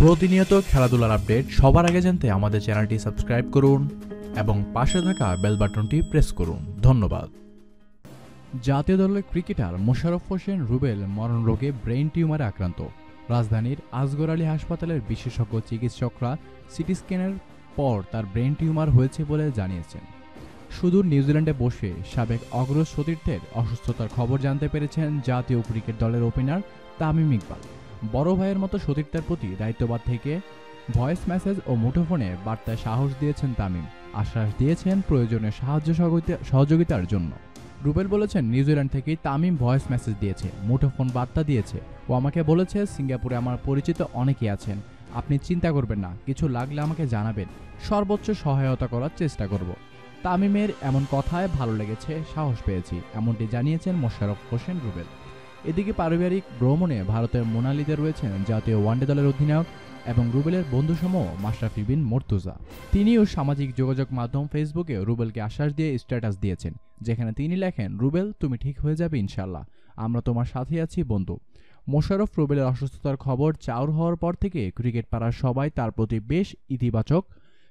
প্রতিনিয়ত খেলাধুলার আপডেট সবার আগে জানতে আমাদের চ্যানেলটি সাবস্ক্রাইব করুন এবং পাশে থাকা বেল বাটনটি প্রেস করুন। ধন্যবাদ। জাতীয় দলের ক্রিকেটার মোশাররফ হোসেন রুবেল মরণ রোগে ব্রেইন টিউমারে আক্রান্ত। রাজধানীর আজগর আলী হাসপাতালের বিশেষজ্ঞ চিকিৎসকরা সিটি স্ক্যানের পর তার ব্রেইন টিউমার হয়েছে বলে জানিয়েছেন। সুদূর নিউজিল্যান্ডে বসে সাবেক অগ্রজ সতীর্থের অসুস্থতার খবর জানতে পেরেছেন জাতীয় ক্রিকেট দলের ওপেনার তামিম ইকবাল। বড় ভাইয়ের মতো সতীর্থের প্রতি দায়িত্ববাদ থেকে ভয়েস মেসেজ ও মুঠোফোনে বার্তায় সাহস দিয়েছেন তামিম। আশ্বাস দিয়েছেন প্রয়োজনে সাহায্য সহযোগিতা- সহযোগিতার জন্য। রুবেল বলেছেন, নিউজিল্যান্ড থেকেই তামিম ভয়েস মেসেজ দিয়েছে, মুঠোফোন বার্তা দিয়েছে ও আমাকে বলেছে, সিঙ্গাপুরে আমার পরিচিত অনেকেই আছেন। আপনি চিন্তা করবেন না, কিছু লাগলে আমাকে জানাবেন। সর্বোচ্চ সহায়তা করার চেষ্টা করব। তামিমের এমন কথায় ভালো লেগেছে, সাহস পেয়েছি, এমনটি জানিয়েছেন মোশাররফ হোসেন রুবেল। এদিকে পারিবারিক ভ্রমণে ভারতের মোনালিতে রয়েছেন জাতীয় ওয়ানডে দলের অধিনায়ক এবং রুবেলের বন্ধুসমূহ মাশরাফি বিন মর্তুজা। তিনিও সামাজিক যোগাযোগ মাধ্যম ফেসবুকে রুবেলকে আশ্বাস দিয়ে স্ট্যাটাস দিয়েছেন, যেখানে তিনি লেখেন, রুবেল, তুমি ঠিক হয়ে যাবে ইনশাল্লাহ আমরা তোমার সাথে আছি, বন্ধু। মোশাররফ রুবেলের অসুস্থতার খবর চাউর হওয়ার পর থেকে ক্রিকেট পাড়ার সবাই তার প্রতি বেশ ইতিবাচক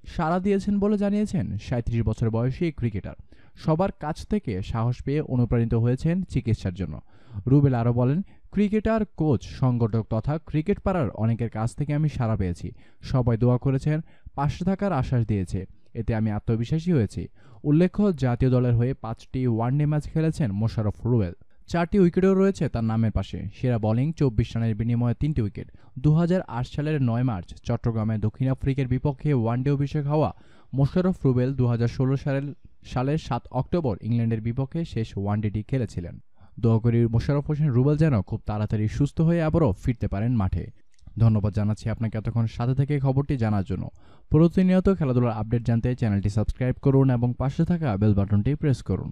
সাড়া দিয়েছেন বলে জানিয়েছেন সাঁত্রিশ বছর বয়সী ক্রিকেটার। সবার কাছ থেকে সাহস পেয়ে অনুপ্রাণিত হয়েছেন চিকিৎসার জন্য। রুবেল আরও বলেন, ক্রিকেটার, কোচ, সংগঠক তথা ক্রিকেট পাড়ার অনেকের কাছ থেকে আমি সাড়া পেয়েছি। সবাই দোয়া করেছেন, পাশে থাকার আশ্বাস দিয়েছে। এতে আমি আত্মবিশ্বাসী হয়েছি। উল্লেখ্য, জাতীয় দলের হয়ে পাঁচটি ওয়ানডে ম্যাচ খেলেছেন মোশারফ রুবেল। চারটি উইকেটও রয়েছে তার নামের পাশে। সেরা বোলিং চব্বিশ রানের বিনিময়ে তিনটি উইকেট। দু হাজার আট সালের নয় মার্চ, চট্টগ্রামে দক্ষিণ আফ্রিকার বিপক্ষে ওয়ানডে অভিষেক হওয়া, মোশাররফ রুবেল দু হাজার ষোলো সালের সালের সাত অক্টোবর ইংল্যান্ডের বিপক্ষে শেষ ওয়ানডেটি খেলেছিলেন। দোয়া করি মোশারফ হোসেন রুবেল যেন খুব তাড়াতাড়ি সুস্থ হয়ে আবারও ফিরতে পারেন মাঠে। ধন্যবাদ জানাচ্ছি আপনাকে এতক্ষণ সাথে থেকে খবরটি জানার জন্য। প্রতিনিয়ত খেলাধুলার আপডেট জানতে চ্যানেলটি সাবস্ক্রাইব করুন এবং পাশে থাকা বেল বাটনটি প্রেস করুন।